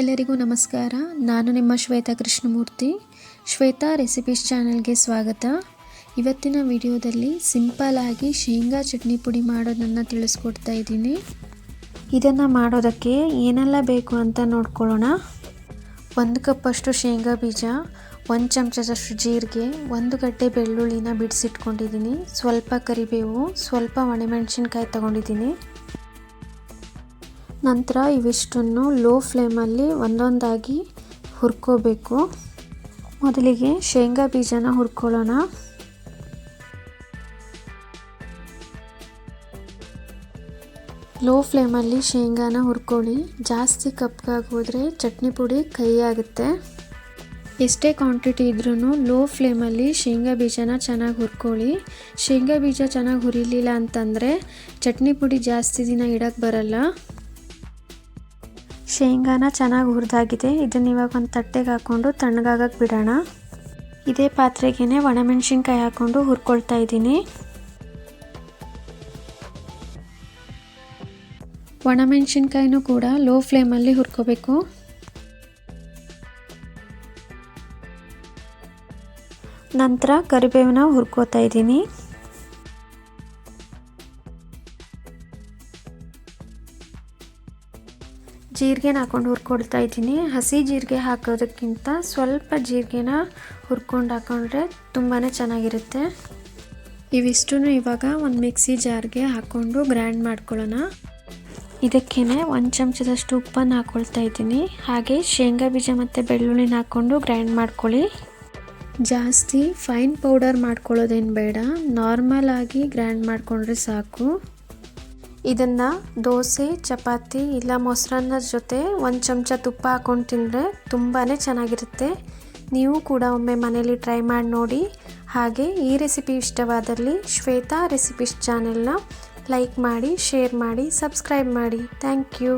ಎಲ್ಲರಿಗೂ ನಮಸ್ಕಾರ. ನಾನು ನಿಮ್ಮ ಶ್ವೇತಾ ಕೃಷ್ಣಮೂರ್ತಿ. ಶ್ವೇತಾ ರೆಸಿಪೀಸ್ ಚಾನಲ್ಗೆ ಸ್ವಾಗತ. ಇವತ್ತಿನ ವಿಡಿಯೋದಲ್ಲಿ ಸಿಂಪಲ್ ಆಗಿ ಶೇಂಗಾ ಚಟ್ನಿ ಪುಡಿ ಮಾಡೋದನ್ನು ತಿಳಿಸ್ಕೊಡ್ತಾ ಇದ್ದೀನಿ. ಇದನ್ನು ಮಾಡೋದಕ್ಕೆ ಏನೆಲ್ಲ ಬೇಕು ಅಂತ ನೋಡ್ಕೊಳ್ಳೋಣ. ಒಂದು ಕಪ್ಪಷ್ಟು ಶೇಂಗಾ ಬೀಜ, ಒಂದು ಚಮಚದಷ್ಟು ಜೀರಿಗೆ, ಒಂದು ಗಡ್ಡೆ ಬೆಳ್ಳುಳ್ಳಿನ ಬಿಡಿಸಿಟ್ಕೊಂಡಿದ್ದೀನಿ. ಸ್ವಲ್ಪ ಕರಿಬೇವು, ಸ್ವಲ್ಪ ಒಣಮೆಣಸಿನ್ಕಾಯಿ ತಗೊಂಡಿದ್ದೀನಿ. ನಂತರ ಇವಿಷ್ಟನ್ನು ಲೋ ಫ್ಲೇಮಲ್ಲಿ ಒಂದೊಂದಾಗಿ ಹುರ್ಕೋಬೇಕು. ಮೊದಲಿಗೆ ಶೇಂಗಾ ಬೀಜನ ಹುರ್ಕೊಳ್ಳೋಣ. ಲೋ ಫ್ಲೇಮಲ್ಲಿ ಶೇಂಗಾನ ಹುರ್ಕೊಳ್ಳಿ. ಜಾಸ್ತಿ ಕಪ್ಗಾಗಿ ಹೋದರೆ ಚಟ್ನಿ ಪುಡಿ ಕೈ ಆಗುತ್ತೆ ಎಷ್ಟೇ ಕ್ವಾಂಟಿಟಿ ಇದ್ರೂ ಲೋ ಫ್ಲೇಮಲ್ಲಿ ಶೇಂಗಾ ಬೀಜನ ಚೆನ್ನಾಗಿ ಹುರ್ಕೊಳ್ಳಿ. ಶೇಂಗಾ ಬೀಜ ಚೆನ್ನಾಗಿ ಹುರಿಲಿಲ್ಲ ಅಂತಂದರೆ ಚಟ್ನಿ ಪುಡಿ ಜಾಸ್ತಿ ದಿನ ಇಡಕ್ಕೆ ಬರಲ್ಲ. ಶೇಂಗಾನ ಚೆನ್ನಾಗಿ ಹುರಿದಾಗಿದೆ. ಇದನ್ನು ಇವಾಗ ಒಂದು ತಟ್ಟೆಗೆ ಹಾಕ್ಕೊಂಡು ತಣ್ಣಗಾಗಕ್ಕೆ ಬಿಡೋಣ. ಇದೇ ಪಾತ್ರೆಗೇ ಒಣಮೆಣ್ಸಿನ್ಕಾಯಿ ಹಾಕ್ಕೊಂಡು ಹುರ್ಕೊಳ್ತಾ ಇದ್ದೀನಿ. ಒಣಮೆಣ್ಸಿನ್ಕಾಯಿನೂ ಕೂಡ ಲೋ ಫ್ಲೇಮಲ್ಲಿ ಹುರ್ಕೋಬೇಕು. ನಂತರ ಕರಿಬೇವನ್ನ ಹುರ್ಕೋತಾ ಇದ್ದೀನಿ. ಜೀರಿಗೆನ ಹಾಕೊಂಡು ಹುರ್ಕೊಳ್ತಾ ಇದ್ದೀನಿ. ಹಸಿ ಜೀರಿಗೆ ಹಾಕೋದಕ್ಕಿಂತ ಸ್ವಲ್ಪ ಜೀರಿಗೆನ ಹುರ್ಕೊಂಡು ಹಾಕೊಂಡ್ರೆ ತುಂಬಾ ಚೆನ್ನಾಗಿರುತ್ತೆ. ಇವಿಷ್ಟು ಇವಾಗ ಒಂದು ಮಿಕ್ಸಿ ಜಾರ್ಗೆ ಹಾಕ್ಕೊಂಡು ಗ್ರೈಂಡ್ ಮಾಡ್ಕೊಳ್ಳೋಣ. ಇದಕ್ಕೇ ಒಂದು ಚಮಚದಷ್ಟು ಉಪ್ಪನ್ನು ಹಾಕ್ಕೊಳ್ತಾ ಇದ್ದೀನಿ. ಹಾಗೆ ಶೇಂಗಾ ಬೀಜ ಮತ್ತು ಬೆಳ್ಳುಳ್ಳಿನ ಹಾಕ್ಕೊಂಡು ಗ್ರೈಂಡ್ ಮಾಡ್ಕೊಳ್ಳಿ. ಜಾಸ್ತಿ ಫೈನ್ ಪೌಡರ್ ಮಾಡ್ಕೊಳ್ಳೋದೇನು ಬೇಡ. ನಾರ್ಮಲ್ ಆಗಿ ಗ್ರೈಂಡ್ ಮಾಡಿಕೊಂಡ್ರೆ ಸಾಕು. ಇದನ್ನು ದೋಸೆ, ಚಪಾತಿ ಇಲ್ಲ ಮೊಸರನ್ನದ ಜೊತೆ ಒಂದು ಚಮಚ ತುಪ್ಪ ಹಾಕ್ಕೊಂಡು ತಿಂದರೆ ತುಂಬಾ ಚೆನ್ನಾಗಿರುತ್ತೆ. ನೀವು ಕೂಡ ಒಮ್ಮೆ ಮನೇಲಿ ಟ್ರೈ ಮಾಡಿ ನೋಡಿ. ಹಾಗೆ ಈ ರೆಸಿಪಿ ಇಷ್ಟವಾದಲ್ಲಿ ಶ್ವೇತಾ ರೆಸಿಪೀಸ್ ಚಾನೆಲ್ನ ಲೈಕ್ ಮಾಡಿ, ಶೇರ್ ಮಾಡಿ, ಸಬ್ಸ್ಕ್ರೈಬ್ ಮಾಡಿ. Thank you.